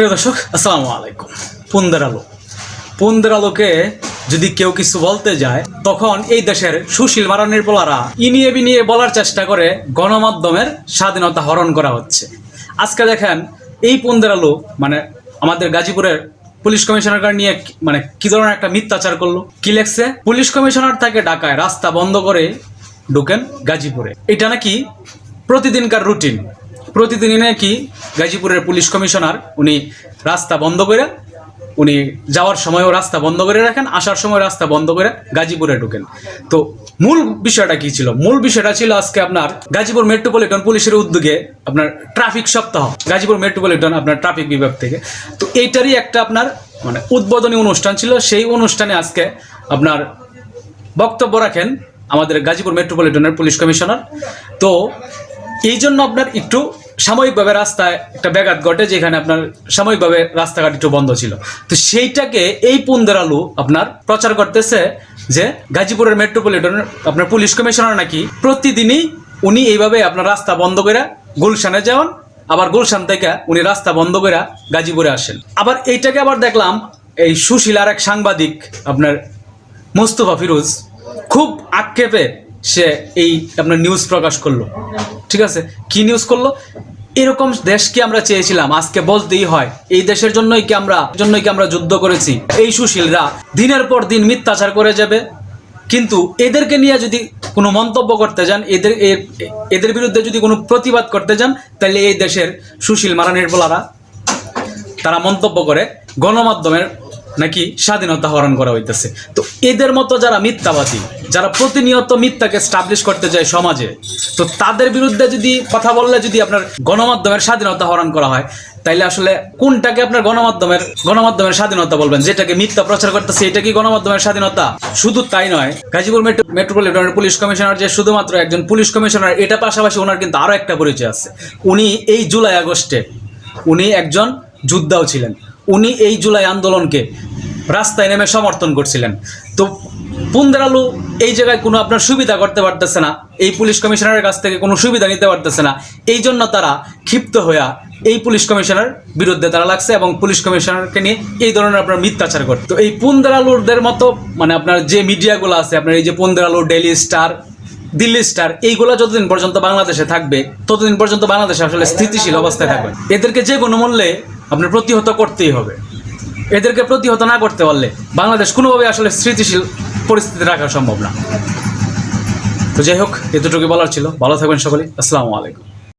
প্রিয় দর্শক, আসসালামু আলাইকুম। পুন্দের আলো। পুন্দের আলোকে যদি কেউ কিছু বলতে যায়, তখন এই দেশের সুশীল মারানির পোলারা ইনিয়ে বিনিয়ে বলার চেষ্টা করে গণমাধ্যমের স্বাধীনতা হরণ করা হচ্ছে। আজকে দেখেন, এই পুন্দের আলো মানে আমাদের গাজীপুরের পুলিশ কমিশনার নিয়ে মানে কি ধরনের একটা মিথ্যাচার করল, কি লেখছে? পুলিশ কমিশনার তাকে ডাকায় রাস্তা বন্ধ করে ঢুকেন গাজীপুরে। এটা নাকি প্রতিদিনকার রুটিন? প্রতিদিনই নাকি গাজীপুরের পুলিশ কমিশনার, উনি রাস্তা বন্ধ করে, উনি যাওয়ার সময়ও রাস্তা বন্ধ করে রাখেন, আসার সময় রাস্তা বন্ধ করে গাজীপুরে ঢুকেন। তো মূল বিষয়টা কি ছিল? মূল বিষয়টা ছিল আজকে আপনার গাজীপুর মেট্রোপলিটন পুলিশের উদ্যোগে আপনার ট্রাফিক সপ্তাহ, গাজীপুর মেট্রোপলিটন আপনার ট্রাফিক বিভাগ থেকে। তো এইটারই একটা আপনার মানে উদ্বোধনী অনুষ্ঠান ছিল। সেই অনুষ্ঠানে আজকে আপনার বক্তব্য রাখেন আমাদের গাজীপুর মেট্রোপলিটনের পুলিশ কমিশনার। তো এই জন্য আপনার একটু সাময়িকভাবে রাস্তায় একটা ব্যাঘাত ঘটে যেখানে আপনার সাময়িকভাবে রাস্তাঘাট একটু বন্ধ ছিল। তো সেইটাকে এই পুন্দের আলু আপনার প্রচার করতেছে যে গাজীপুরের মেট্রোপলিটনের আপনার পুলিশ কমিশনার নাকি প্রতিদিনই উনি এইভাবে আপনার রাস্তা বন্ধ করে গুলশানে যান আবার গুলশান থেকে উনি রাস্তা বন্ধ করে গাজীপুরে আসেন। আবার এইটাকে আবার দেখলাম এই সুশীল আর এক সাংবাদিক আপনার মোস্তফা ফিরোজ খুব আক্ষেপে সে এই আপনার নিউজ প্রকাশ করল। ঠিক আছে? কি নিউজ করল? এরকম দেশ কি আমরা চেয়েছিলাম, আজকে বলতেই হয়, এই দেশের জন্যই কি আমরা, জন্যই কি আমরা যুদ্ধ করেছি? এই সুশীলরা দিনের পর দিন মিথ্যাচার করে যাবে। কিন্তু এদেরকে নিয়ে যদি কোনো মন্তব্য করতে যান, এদের এদের বিরুদ্ধে যদি কোনো প্রতিবাদ করতে যান, তাহলে এই দেশের সুশীল মারানির বলারা তারা মন্তব্য করে, গণমাধ্যমের নাকি স্বাধীনতা হরণ করা হইতেছে। তো এদের মতো যারা মিথ্যাবাদী যারা প্রতিনিয়ত মিথ্যাকে স্টাবলিশ করতে যায় সমাজে, তো তাদের বিরুদ্ধে যদি কথা বললে যদি আপনার গণমাধ্যমের স্বাধীনতা হরণ করা হয়, তাইলে আসলে কোনটাকে আপনার গণমাধ্যমের গণমাধ্যমের স্বাধীনতা বলবেন? যেটাকে মিথ্যা প্রচার করতেছে, এটা কি গণমাধ্যমের স্বাধীনতা? শুধু তাই নয়, গাজীপুর মেট্রো মেট্রোপলিটনের পুলিশ কমিশনার যে শুধুমাত্র একজন পুলিশ কমিশনার, এটা পাশাপাশি ওনার কিন্তু আরও একটা পরিচয় আছে। উনি এই জুলাই আগস্টে, উনি একজন যোদ্ধাও ছিলেন। উনি এই জুলাই আন্দোলনকে রাস্তায় নেমে সমর্থন করছিলেন। তো পুন্দের আলু এই জায়গায় কোনো আপনার সুবিধা করতে পারতেছে না, এই পুলিশ কমিশনারের কাছ থেকে কোনো সুবিধা নিতে পারতেছে না, এই জন্য তারা ক্ষিপ্ত হইয়া এই পুলিশ কমিশনার বিরুদ্ধে তারা লাগছে এবং পুলিশ কমিশনারকে নিয়ে এই ধরনের আপনার মিথ্যাচার করতে তো এই পুন্দের আলুরদের মতো মানে আপনার যে মিডিয়াগুলো আছে, আপনার এই যে পুন্দের ডেলি স্টার, দিল্লি স্টার, এইগুলো যতদিন পর্যন্ত বাংলাদেশে থাকবে, ততদিন পর্যন্ত বাংলাদেশে আসলে স্থিতিশীল অবস্থায় থাকবে। এদেরকে যে কোনো মূল্যে আপনার প্রতিহত করতেই হবে। এদেরকে প্রতিহত না করতে পারলে বাংলাদেশ কোনোভাবে আসলে স্থিতিশীল পরিস্থিতি রাখা সম্ভব না। তো যাই হোক এতটুকু বলার ছিল। ভালো থাকবেন সকলে। আসসালামু আলাইকুম।